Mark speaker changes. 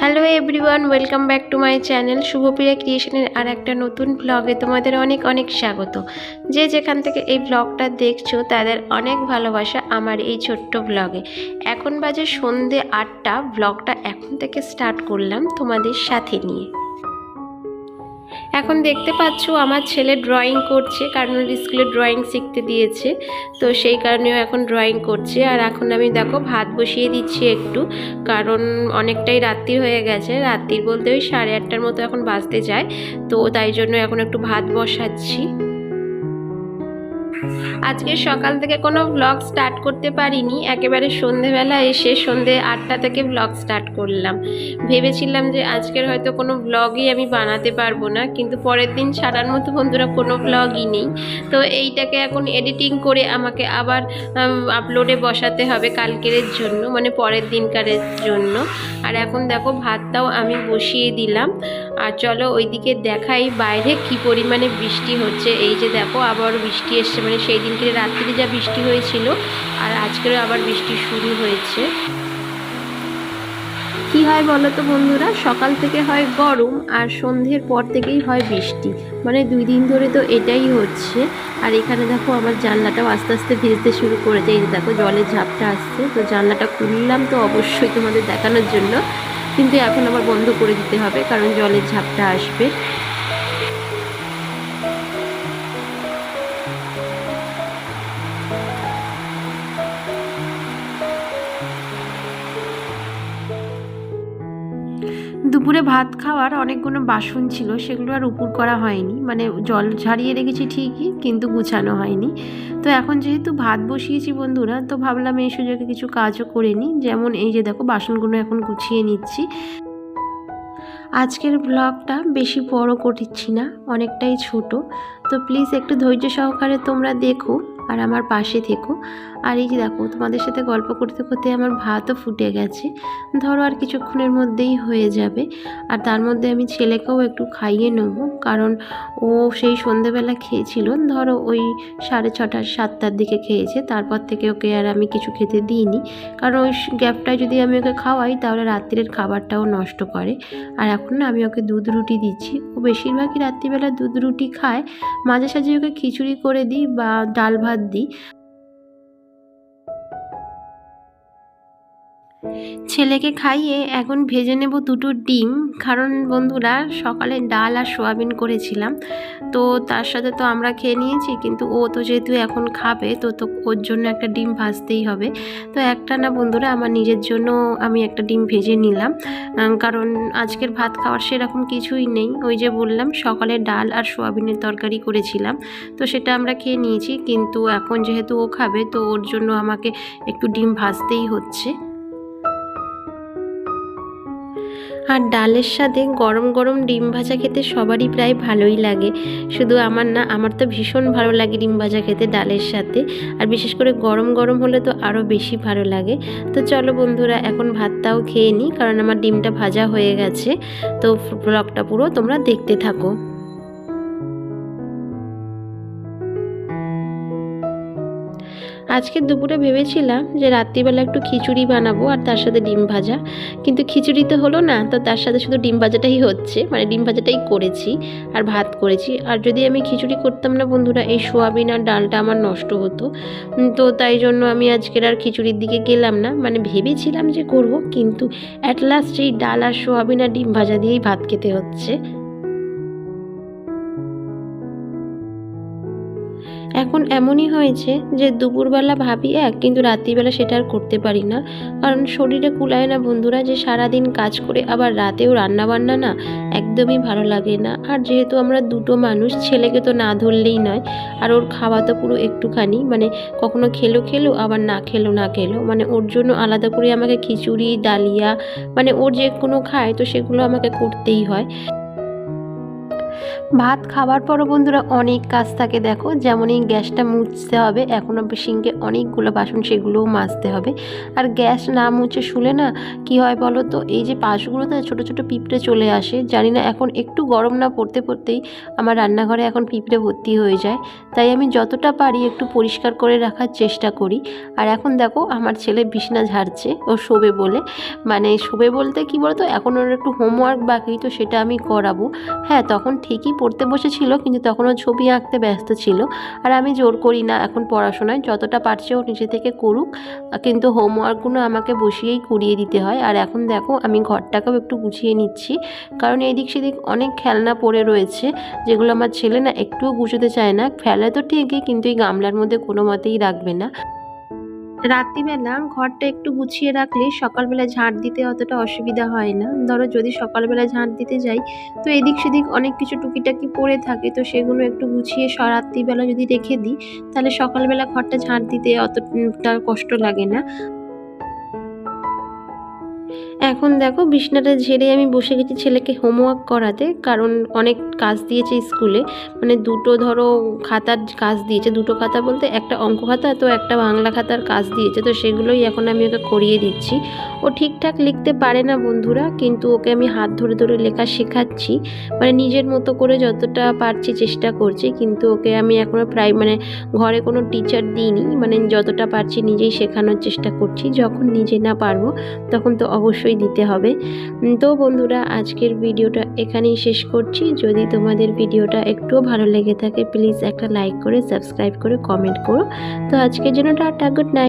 Speaker 1: Hello everyone welcome back to my channel Shubhapriya ক্রিয়েশনের আর একটা নতুন ব্লগে তোমাদের অনেক অনেক স্বাগত। যে যেখান থেকে এই ব্লগটা দেখছ, তাদের অনেক ভালোবাসা আমার এই ছোট্ট ব্লগে এখন বাজে সন্ধে আটটা ব্লগটা এখন থেকে স্টার্ট করলাম তোমাদের সাথে নিয়ে। এখন দেখতে পাচ্ছ আমার ছেলে ড্রয়িং করছে, কারণ স্কুলে ড্রয়িং শিখতে দিয়েছে। তো সেই কারণেও এখন ড্রয়িং করছে। আর এখন আমি দেখো ভাত বসিয়ে দিচ্ছি একটু, কারণ অনেকটাই রাত্রি হয়ে গেছে। রাত্রি বলতে ওই সাড়ে আটটার মতো এখন বাজতে যায়। তো তাই জন্য এখন একটু ভাত বসাচ্ছি। আজকে সকাল থেকে কোনো ব্লগ স্টার্ট করতে পারিনি। একেবারে সন্ধেবেলা এসে সন্ধে আটটা থেকে ব্লগ স্টার্ট করলাম। ভেবেছিলাম যে আজকের হয়তো কোনো ব্লগই আমি বানাতে পারব না, কিন্তু পরের দিন ছাড়ার মতো বন্ধুরা কোনো ব্লগই নেই। তো এইটাকে এখন এডিটিং করে আমাকে আবার আপলোডে বসাতে হবে কালকের জন্য মানে পরের দিনকারের জন্য। আর এখন দেখো ভাতটাও আমি বসিয়ে দিলাম। আর চলো ওইদিকে দেখাই বাইরে কি পরিমাণে বৃষ্টি হচ্ছে। এই যে দেখো, আবার বৃষ্টি এসছে। মানে সেই দিনকে রাত্রি যা বৃষ্টি হয়েছিল, আর আজকেরও আবার বৃষ্টি শুরু হয়েছে। কি হয় বলো তো বন্ধুরা? সকাল থেকে হয় গরম, আর সন্ধ্যের পর থেকেই হয় বৃষ্টি। মানে দুই দিন ধরে তো এটাই হচ্ছে। আর এখানে দেখো আমার জানলাটাও আস্তে আস্তে ভিজতে শুরু করেছে। এই দেখো জলের ঝাপটা আসছে। তো জানলাটা খুললাম তো অবশ্যই তোমাদের দেখানোর জন্য। কিন্তু এখন আবার বন্ধ করে দিতে হবে কারণ জলের ঝাপটা আসবে। দুপুরে ভাত খাওয়ার অনেকগুলো বাসন ছিল, সেগুলো আর উপর করা হয়নি। মানে জল ঝারিয়ে রেখেছি ঠিকই, কিন্তু গুছানো হয়নি। তো এখন যেহেতু ভাত বসিয়েছি বন্ধুরা, তো ভাবলাম এই সুযোগে কিছু কাজও করে নিই। যেমন এই যে দেখো, বাসনগুলো এখন গুছিয়ে নিচ্ছি। আজকের ব্লগটা বেশি বড় করছি না, অনেকটাই ছোট। তো প্লিজ একটু ধৈর্য সহকারে তোমরা দেখো। আর আমার পাশে থেকো। আর এই যে দেখো, তোমাদের সাথে গল্প করতে করতে আমার ভাতও ফুটে গেছে। ধরো আর কিছুক্ষণের মধ্যেই হয়ে যাবে। আর তার মধ্যে আমি ছেলেকেও একটু খাইয়ে নেব। কারণ ও সেই সন্ধেবেলা খেয়েছিল। ধরো ওই সাড়ে ছটা, সাতটার দিকে খেয়েছে। তারপর থেকে ওকে আর আমি কিছু খেতে দিইনি। কারণ ওই গ্যাপটায় যদি আমি ওকে খাওয়াই, তাহলে রাত্রের খাবারটাও নষ্ট করে। আর এখন না আমি ওকে দুধ রুটি দিচ্ছি। ও বেশিরভাগই রাত্রিবেলা দুধ রুটি খায়। মাঝে সাঝে ওকে খিচুড়ি করে দিই বা ডাল ভাত দিই ছেলেকে খাইয়ে এখন ভেজে নেব দুটো ডিম। কারণ বন্ধুরা, সকালে ডাল আর সোয়াবিন করেছিলাম। তো তার সাথে তো আমরা খেয়ে নিয়েছি, কিন্তু ও তো যেহেতু এখন খাবে, তো তো ওর জন্য একটা ডিম ভাজতেই হবে। তো একটা না বন্ধুরা, আমার নিজের জন্য আমি একটা ডিম ভেজে নিলাম। কারণ আজকের ভাত খাওয়ার সেরকম কিছুই নেই। ওই যে বললাম, সকালে ডাল আর সোয়াবিনের তরকারি করেছিলাম। তো সেটা আমরা খেয়ে নিয়েছি, কিন্তু এখন যেহেতু ও খাবে, তো ওর জন্য আমাকে একটু ডিম ভাজতেই হচ্ছে। আর ডালের সাথে গরম গরম ডিম ভাজা খেতে সবারই প্রায় ভালোই লাগে। শুধু আমার না, আমার তো ভীষণ ভালো লাগে ডিম ভাজা খেতে ডালের সাথে। আর বিশেষ করে গরম গরম হলে তো আরও বেশি ভালো লাগে। তো চলো বন্ধুরা, এখন ভাতটাও খেয়ে নিই কারণ আমার ডিমটা ভাজা হয়ে গেছে। তো ব্লগটা পুরো তোমরা দেখতে থাকো। আজকে দুপুরে ভেবেছিলাম যে রাত্রিবেলা একটু খিচুড়ি বানাবো আর তার সাথে ডিম ভাজা। কিন্তু খিচুড়ি তো হলো না, তো তার সাথে শুধু ডিম ভাজাটাই হচ্ছে মানে ডিম ভাজাটাই করেছি আর ভাত করেছি। আর যদি আমি খিচুড়ি করতাম না বন্ধুরা, এই সোয়াবিন আর ডালটা আমার নষ্ট হতো। তো তাই জন্য আমি আজকের আর খিচুড়ির দিকে গেলাম না। মানে ভেবেছিলাম যে করব, কিন্তু অ্যাট লাস্ট এই ডাল আর সোয়াবিন আর ডিম ভাজা দিয়েই ভাত খেতে হচ্ছে। এখন এমনই হয়েছে যে দুপুরবেলা ভাবি এক, কিন্তু রাত্রিবেলা সেটা আর করতে পারি না। কারণ শরীরে কুলায় না বন্ধুরা যে সারাদিন কাজ করে আবার রাতেও রান্না বান্না না, একদমই ভালো লাগে না। আর যেহেতু আমরা দুটো মানুষ, ছেলেকে তো না ধরলেই নয়। আর ওর খাওয়া তো পুরো একটুখানি মানে কখনো খেলো খেলো, আবার না খেলো না খেলো। মানে ওর জন্য আলাদা করে আমাকে খিচুড়ি, ডালিয়া মানে ওর যে কোনো খায় তো সেগুলো আমাকে করতেই হয়। ভাত খাওয়ার পরও বন্ধুরা অনেক কাজ থাকে, দেখো। যেমন এই গ্যাসটা মুছতে হবে এখনও সিঙ্কে অনেকগুলো বাসন, সেগুলোও মাজতে হবে। আর গ্যাস না মুছে শুলে না কি হয় বলো তো? এই যে পাশগুলোতে ছোট ছোট পিঁপড়ে চলে আসে, জানি না এখন একটু গরম না পড়তে পড়তেই আমার রান্নাঘরে এখন পিঁপড়ে ভর্তি হয়ে যায়। তাই আমি যতটা পারি একটু পরিষ্কার করে রাখার চেষ্টা করি। আর এখন দেখো, আমার ছেলে বিছনা ঝাড়ছে, ও শোবে বলে। মানে শোবে বলতে কি বলতো এখন ওর একটু হোমওয়ার্ক বাকি, তো সেটা আমি করাবো। হ্যাঁ তখন ঠিকই পড়তে বসেছিল, কিন্তু তখন ও ছবি আঁকতে ব্যস্ত ছিল। আর আমি জোর করি না এখন পড়াশোনায়, যতটা পারছে ও নিজে থেকে করুক। কিন্তু হোমওয়ার্কগুলো আমাকে বসিয়েই করিয়ে দিতে হয়। আর এখন দেখো, আমি ঘরটাকেও একটু গুছিয়ে নিচ্ছি। কারণ এদিক সেদিক অনেক খেলনা পড়ে রয়েছে, যেগুলো আমার ছেলে না একটুও গুছোতে চায় না। ফেলা তো ঠিকই, কিন্তু এই গামলার মধ্যে কোনো মতেই রাখবে না। রাত্রিবেলা ঘরটা একটু গুছিয়ে রাখলে সকালবেলা ঝাঁট দিতে অতটা অসুবিধা হয় না। ধরো যদি সকালবেলা ঝাঁট দিতে যাই, তো এদিক সেদিক অনেক কিছু টুকিটাকি পড়ে থাকে, তো সেগুলো একটু গুছিয়ে রাত্রিবেলা যদি রেখে দিই, তাহলে সকালবেলা ঘরটা ঝাঁট দিতে অতটা কষ্ট লাগে না। এখন দেখো বিছনাটা ঝেড়ে আমি বসে গেছি ছেলেকে হোমওয়ার্ক করাতে, কারণ অনেক কাজ দিয়েছে স্কুলে। মানে দুটো ধরো খাতার কাজ দিয়েছে, দুটো খাতা বলতে একটা অঙ্ক খাতা তো একটা বাংলা খাতার কাজ দিয়েছে, তো সেগুলোই এখন আমি ওকে করিয়ে দিচ্ছি। ও ঠিকঠাক লিখতে পারে না বন্ধুরা, কিন্তু ওকে আমি হাত ধরে ধরে লেখা শেখাচ্ছি। মানে নিজের মতো করে যতটা পারছি চেষ্টা করছি, কিন্তু ওকে আমি এখনও প্রায় মানে ঘরে কোনো টিচার দিইনি। মানে যতটা পারছি নিজেই শেখানোর চেষ্টা করছি। যখন নিজে না পারব, তখন তো অবশ্যই দিতে হবে। তো বন্ধুরা, আজকের ভিডিওটা এখানেই শেষ করছি। যদি তোমাদের ভিডিওটা একটুও ভালো লেগে থাকে প্লিজ একটা লাইক করে সাবস্ক্রাইব করে কমেন্ট করো। তো আজকের জন্য টাটা গুড নাইট